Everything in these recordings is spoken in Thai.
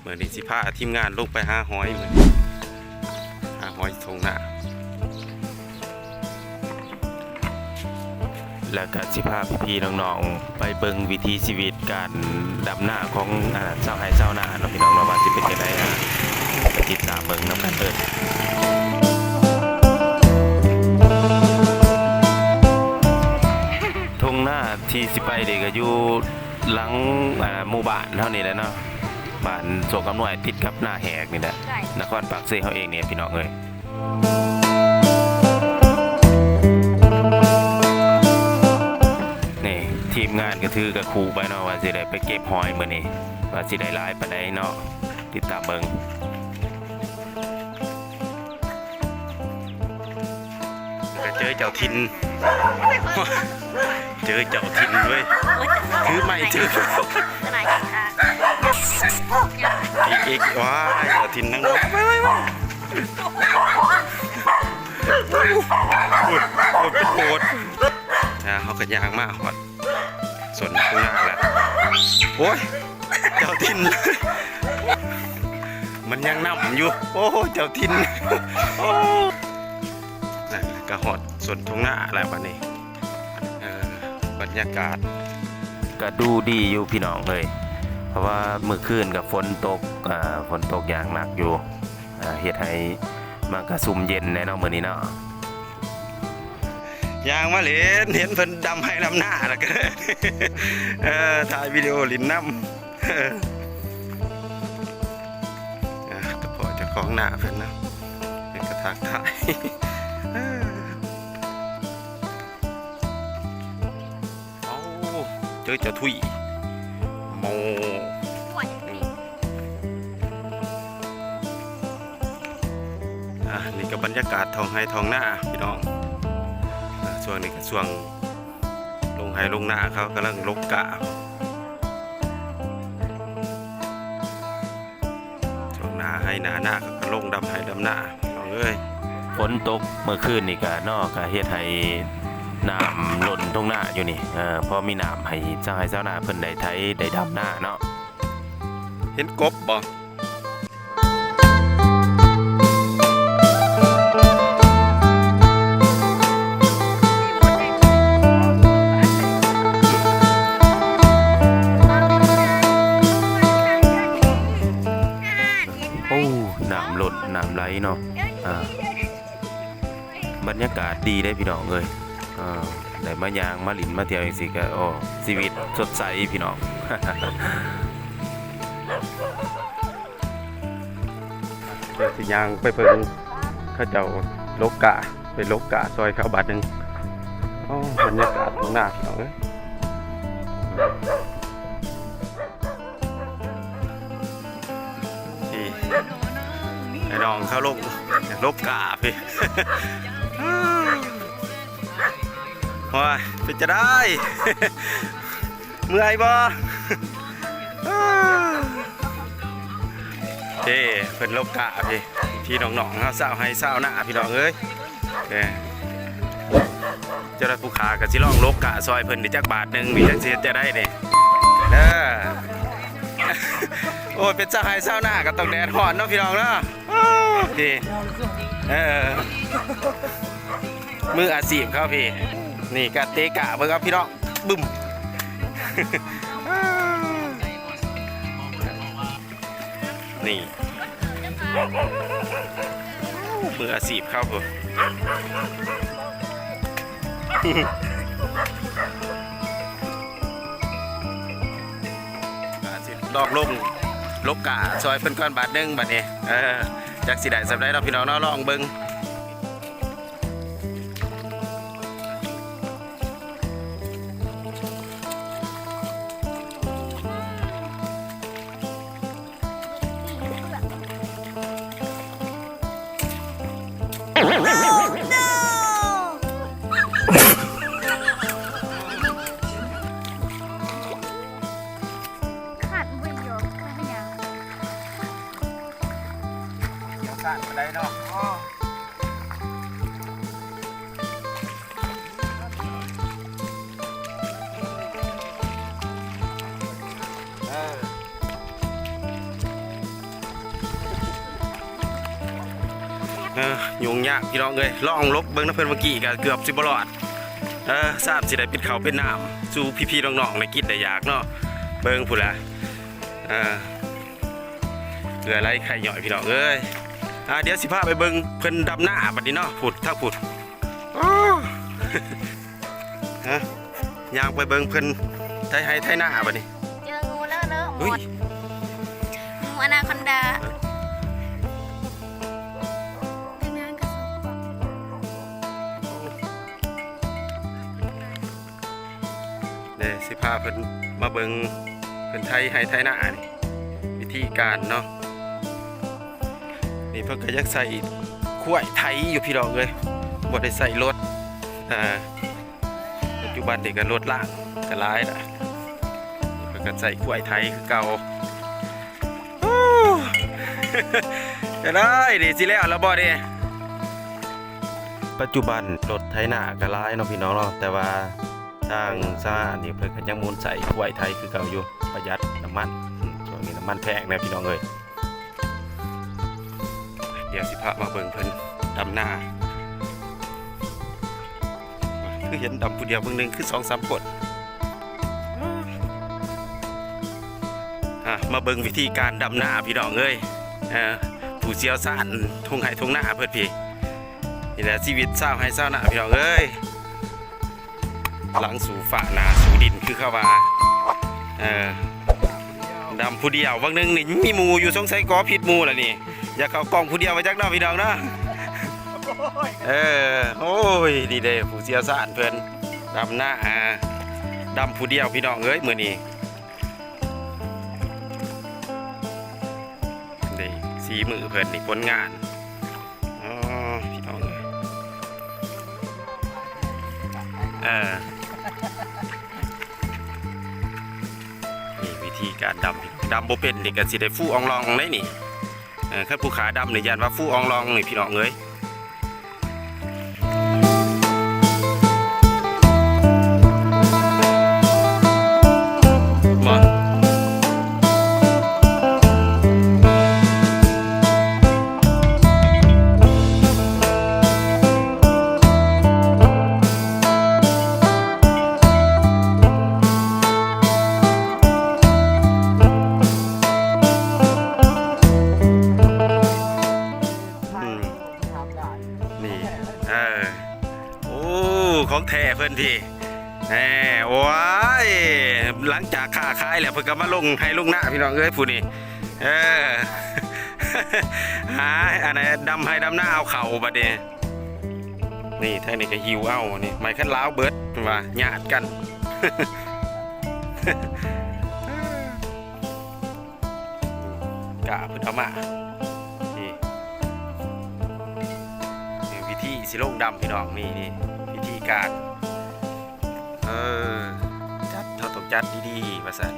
เหมือนนี้สิพาทีมงานลงไปหาหอยเหมือนหาหอยทงหน้าแล้วก็สิพาพี่ๆน้องๆไปเบิ่งวิถีชีวิตการดำหน้าของอ่าชาวไร่ชาวนาเนาะพี่น้องเนาะว่าสิเป็นจังไดอะไปติดตามเบิ่งน้ำกันเด้อทุ่งหน้าที่สิไปเด็กก็อยู่หลังหมู่บ้านเท่านี้แหละเนาะ บ้านโศกกำหน่วยติดกับหน้าแหกนี่แหละใช่ นครปากเซเขาเองเนี่ยพี่น้องเอ้ยนี่ทีมงานก็ถือกับครูไปเนาะว่าสิได้ไปเก็บหอยมื้อนี้ว่าสิได้หลายปานใดเนาะติดตามเบิ่งก็เจอเจ้าทิน เจอเจ้าทินเว้ยถือไม้ถือขนาดนี้ค่ะ อีกอีกว้ายเจ้าทินทั้งนั้นไปไปไปโอ้ยโอ้ยเป็นโบดนะเขากันยางมากฮอดส่วนข้างหน้าแหละโอ้ยเจ้าทิน มันยังนำอยู่ โอ้เจ้าทินโอ้นั่นก็ฮอดส่วนทงหน้าอะไรบ้านี้บรรยากาศ ก็ดูดีอยู่พี่น้องเลย เพราะว่าเมื่อคืนกับฝนตกฝนตกอย่างหนักอยู่เฮ็ดให้มันก็ซุ่มเย็นแน่นาะมื้อนี้เนาะยางมาเหรนเห็นเพิ่นดำให้ดำหน้าแล้วก็เออถ่ายวิดีโอลินน้ำเอออะก็พอจะของหน้าเพิ่นนะเป็นกระทักถ่ายเออเอาเจอเจ้าทุยโม อะนี่ก็บรรยากาศทองไฮทองหน้าพี่น้องอ่าช่วงนี้ก็ช่วงลงไฮลงหน้าเขากำลังลกกะช่วงหน้าให้หนาหน้าเขาก็ลงดำไฮดำหน้าเอาเอ้ยฝนตกเมื่อคืนนี่ก็เนาะก็เฮ็ดให้น้ำล้นตรงหน้าอยู่นี่เออพอมีน้ำให้เจ้าให้เจ้านาเพิ่นได้ไถได้ดำหน้าเนาะเห็นกบบ่ เนาะอ่าบรรยากาศดีได้พี่น้องเอ้ยอ่าได้มายางมาหลินมาเที่ยวจังซี่ก็โอ้ชีวิตสดใสพี่น้องเดี๋ยวสิยางไปเพิ่งเขาเจ้าลกกะไปลกกะซอยเขาวบาทหนึ่งอ๋อบรรยากาศหน้าพี่น้องเอ้ย เขาลงลกกะพี่ว้าเป็นจะได้ เมื่อยบ่เจ้เพิ่นลบกะพี่พี่น้องๆเฮาสาวให้สาวหน้าพี่น้องเอ้ยเจ้าได้ผู้ขาก็สิลองลบกะซอยเพิ่นได้จักบาทหนึ่งมีจังสิจะได้เนี่เด้อโอ้ยเป็นสาวให้สาวหน้าก็ต้องแดดร้อนเนาะพี่น้องเนาะอ้าว พี่เออมืออาชีพเขาพี่ นี่กะเตะกะเบิ่งครับพี่น้องบึ้มนี่มืออาชีพเข้าผมอาชีพลอกลงลกกะซอยเพิ่นก้อนบาทหนึงบาทนี้เออ จากสิได้สำได้เราะพี่น้องเนาะลองเบิ่ง เออยุ่งยากพี่น้องเอ้ยลองลบเบิ่งน้ำเพิ่นเมื่อกี้ก็เกือบสิบ่รอดเออทราบสิได้เป็นเขาวเป็นน้ำสู่พี่ๆน้องๆในกินได้อยากเนาะเบิ่งพุ่นละเออเกลือไรไข่หย่อยพี่น้องเอ้ยอ่าเดี๋ยวสิพาไปเบิ่งเพิ่นดำหน้าบัดนี้เนาะผุดถ้าผุดอ้อฮะย่างไปเบิ่งเพิ่นไทยให้ไทยหน้าบัดนี้เจองูแล้วเลอะหมเฮ้ยด เดี๋ยวสิพาเพิ่นมาเบิงเพิ่นไทยให้ไทยหน้านี่วิธีการเนาะนี่เพิ่นก็ยังใส่ขั้วยไทยอยู่พี่น้องเลยบ่ได้ใส่รถอ่าปัจจุบันนี่ก็รถล่างก็หลายละเพิ่นก็ใส่ขั้วยไทยคือเก่าจะได้ดิสิแล้วแล้วบ่เด้ปัจจุบันรถไถนาก็หลายเนาะพี่น้องเนาะแต่ว่า ทางสาเนี่เพิ่นก็ยังมูลใส่กล้วยไทยคือเก่าอยู่ประหยัดน้ำมันช่วงนี้น้ำมันแพงนะพี่น้องเอ้ยเดี๋ยวสิพามาเบิ่งเพิ่นดำหน้าคือเห็นดำผู้เดียวเบิ่งหนึงคือสองสามคนอะมาเบิ่งวิธีการดำหน้าพี่น้องเอ้ยอ่อผู้เชี่ยวชาญทงไห้ทงหน้าเพิ่นพี่นี่แหละชีวิตชาวไห้ชาวนาพี่น้องเอ้ย หลังสู่ฝ่านาสู่ดินคือเข้าว่าเออดำผู้เดียววังหนึงนี่มีมูอยู่สงสัยกอผิดมูล่ะนี่อย่าเข้ากล้องผู้เดียวไปจักเนาะพี่น้องนะเออโอ้ยดีเด้ผู้เสียสารเพิ่อนดำหน้าดำผู้เดียวพี่น้องเอ้ยมือนี้นี่สีมือเพิ่อนนี่ผลงานอ๋อพี่น้องเอ้ยเออ การดำดำโบเป็นนี่ก็สิได้ฟู่อองลองเลยนี่เออขั้นผู้ขาดำนี่ยานว่าฟู่อองลองนี่พี่น้องเอ้ย ท้เพิ่นพี่แหมว้ายหลังจากค้าขายแล้วเพิ่นก็มาลงให้ลงหน้าพี่น้องเอ้ยผู้นี่เออหาอันไหนดำให้ดำหน้าเอาเข่าบัดนี้นี่ท่นี้ก็หิวเอานี่ไม้คันล้าวเบิดว่าญาติกันกะเพิ่นเอามานี่นี่วิธีสิลงดำพี่น้องนี่นี่วิธีการ เออ จัดเท่าต้องจัดดีๆว่าซั่น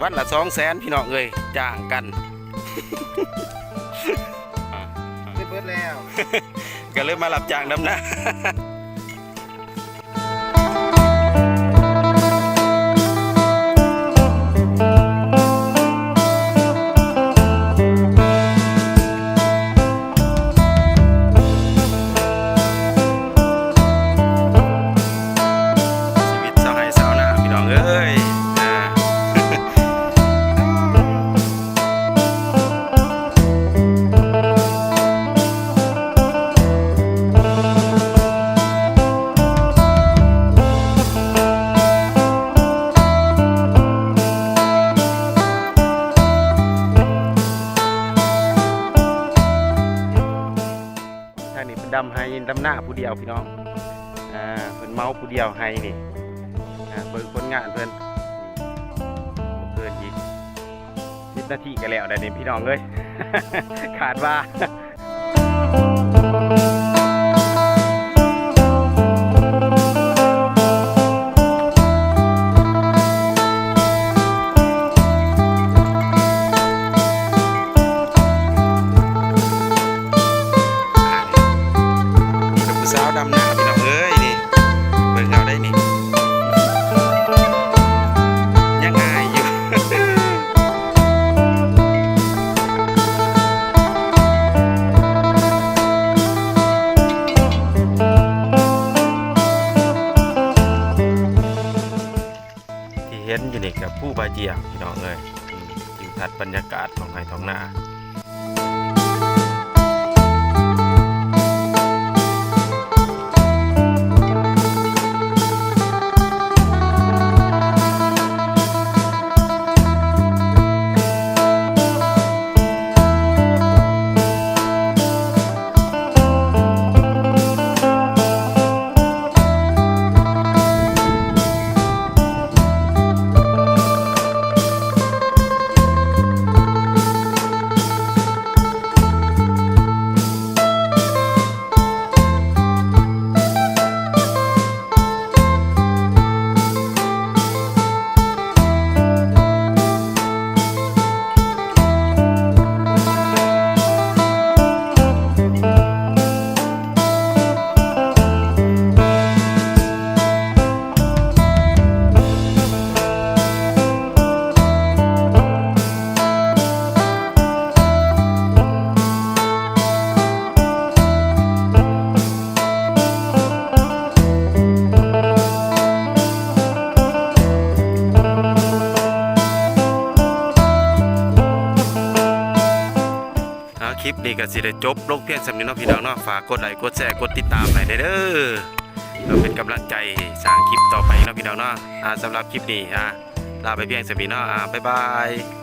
วันละสองแสนพี่น้องเอ้ยจ้างกันไม่เบิดแล้ว ก็เลยมารับจ้างดำนะ ดำหน้าผู้เดียวพี่น้องอ่าเพิ่นเมาผู้เดียวให้นี่อ่าเบิ่งผลงานเพิ่นบ่เกินอีกสิบนาทีก็แล้วได้นี่พี่น้องเอ้ย ขาดว่า กับผู้บาเจียงพี่น้องเอ้ยทิวทัศน์บรรยากาศของไห้ท้องนา นี้ก็สิได้จบลงเพียงสำนี้เนาะพี่น้องเนาะฝากกดไลค์กดแชร์กดติดตามให้ได้เด้อเราเป็นกำลังใจสร้างคลิปต่อไปเนาะพี่น้องเนาะอ่าสำหรับคลิปนี้อ่าลาไปเพียงสำนี้เนาะอ่าบ๊ายบาย